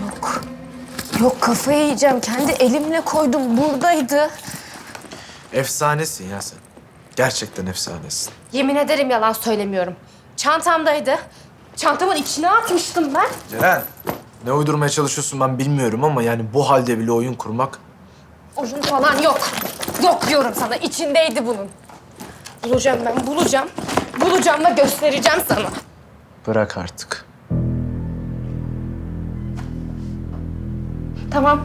Yok. Yok kafayı yiyeceğim. Kendi elimle koydum. Buradaydı. Efsanesin ya sen. Gerçekten efsanesin. Yemin ederim yalan söylemiyorum. Çantamdaydı. Çantamın içine atmıştım ben. Ceren, ne uydurmaya çalışıyorsun ben bilmiyorum ama yani bu halde bile oyun kurmak... Oyun falan yok. Yok diyorum sana. İçindeydi bunun. Bulacağım ben, bulacağım. Bulacağım ve göstereceğim sana. Bırak artık. Tamam.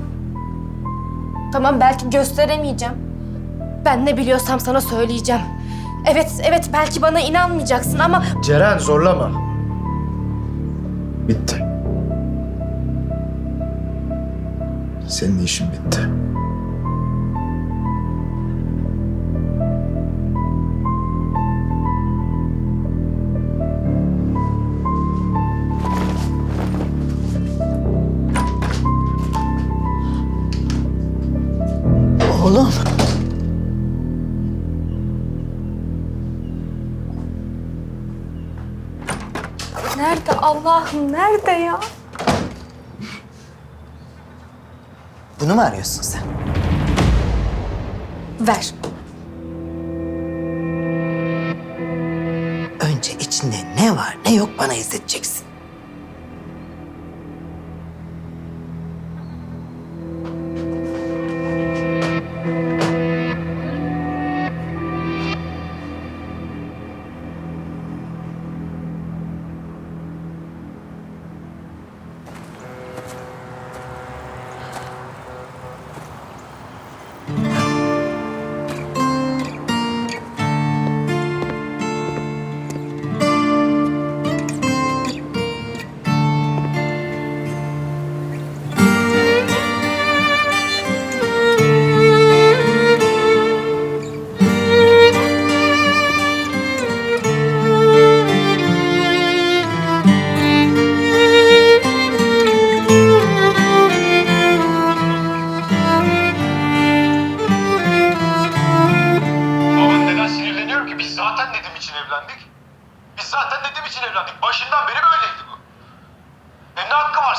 Tamam belki gösteremeyeceğim. Ben ne biliyorsam sana söyleyeceğim. Evet, evet belki bana inanmayacaksın ama Ceren zorlama. Bitti. Senin işin bitti. Oğlum. nerede Allah'ım nerede ya? Bunu mu arıyorsun sen? Ver. Önce içinde ne var ne yok bana izleteceksin.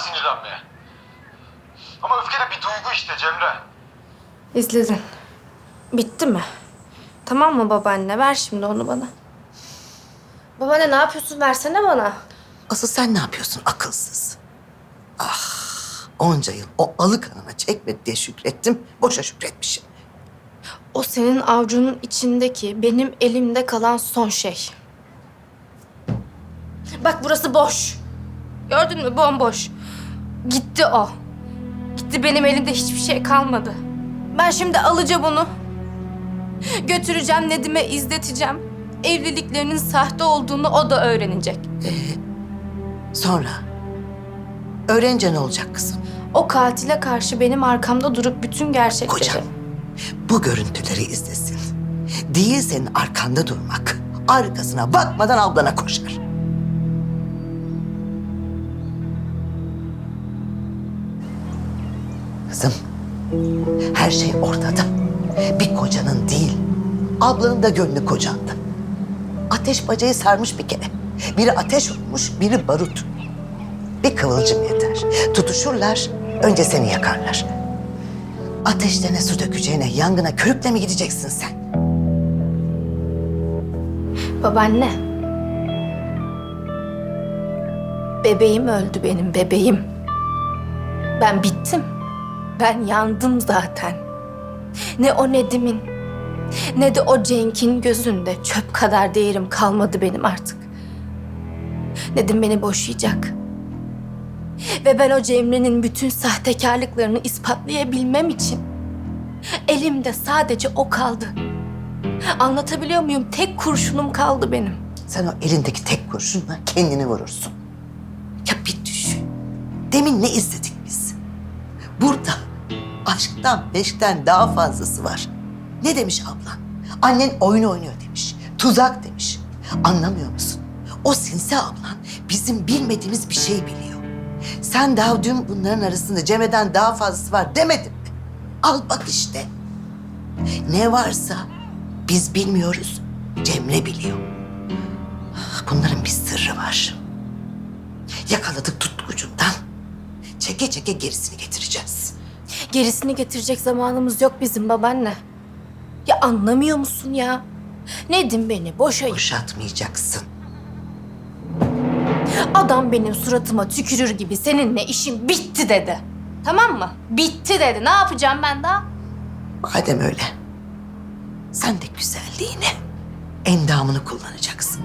Sinirlenmeye? Ama öfke de bir duygu işte Cemre. İzledin. Bitti mi? Tamam mı babaanne? Ver şimdi onu bana. Babaanne ne yapıyorsun? Versene bana. Asıl sen ne yapıyorsun akılsız? Ah onca yıl o alı kanına çekmedi diye şükrettim. Boşa şükretmişim. O senin avucunun içindeki, benim elimde kalan son şey. Bak burası boş. Gördün mü? Bomboş. Gitti o. Gitti benim elimde hiçbir şey kalmadı. Ben şimdi alacağım bunu. Götüreceğim Nedim'e izleteceğim. Evliliklerinin sahte olduğunu o da öğrenecek. Sonra öğrenince ne olacak kızım? O katile karşı benim arkamda durup bütün gerçekleri... Kocam bu görüntüleri izlesin. Değil senin arkanda durmak. Arkasına bakmadan ablana koşar. Kızım, her şey ortada. Bir kocanın değil, ablanın da gönlü kocanda. Ateş bacayı sarmış bir kere. Biri ateş olmuş, biri barut. Bir kıvılcım yeter. Tutuşurlar, önce seni yakarlar. Ateşlerine su dökeceğine, yangına körükle mi gideceksin sen? Babaanne. Bebeğim öldü benim bebeğim. Ben bittim. Ben yandım zaten. Ne o Nedim'in ne de o Cenk'in gözünde çöp kadar değerim kalmadı benim artık. Nedim beni boşayacak. Ve ben o Cemre'nin bütün sahtekarlıklarını ispatlayabilmem için elimde sadece o kaldı. Anlatabiliyor muyum? Tek kurşunum kaldı benim. Sen o elindeki tek kurşunla kendini vurursun. Ya bir düşün. Demin ne izledik biz? Burada aşktan, peşten daha fazlası var. Ne demiş ablan? Annen oyun oynuyor demiş. Tuzak demiş. Anlamıyor musun? O sinsi ablan bizim bilmediğimiz bir şey biliyor. Sen daha dün bunların arasında Cemre'den daha fazlası var demedin mi? Al bak işte. Ne varsa biz bilmiyoruz, Cemre biliyor. Bunların bir sırrı var. Yakaladık tuttuğucundan. çeke çeke gerisini getireceğiz. Gerisini getirecek zamanımız yok bizim babaanne. Ya anlamıyor musun ya? Nedim beni boşayıp Boşatmayacaksın. adam benim suratıma tükürür gibi seninle işim bitti dedi. Tamam mı? Bitti dedi. Ne yapacağım ben daha? Madem öyle, sen de güzelliğini, endamını kullanacaksın.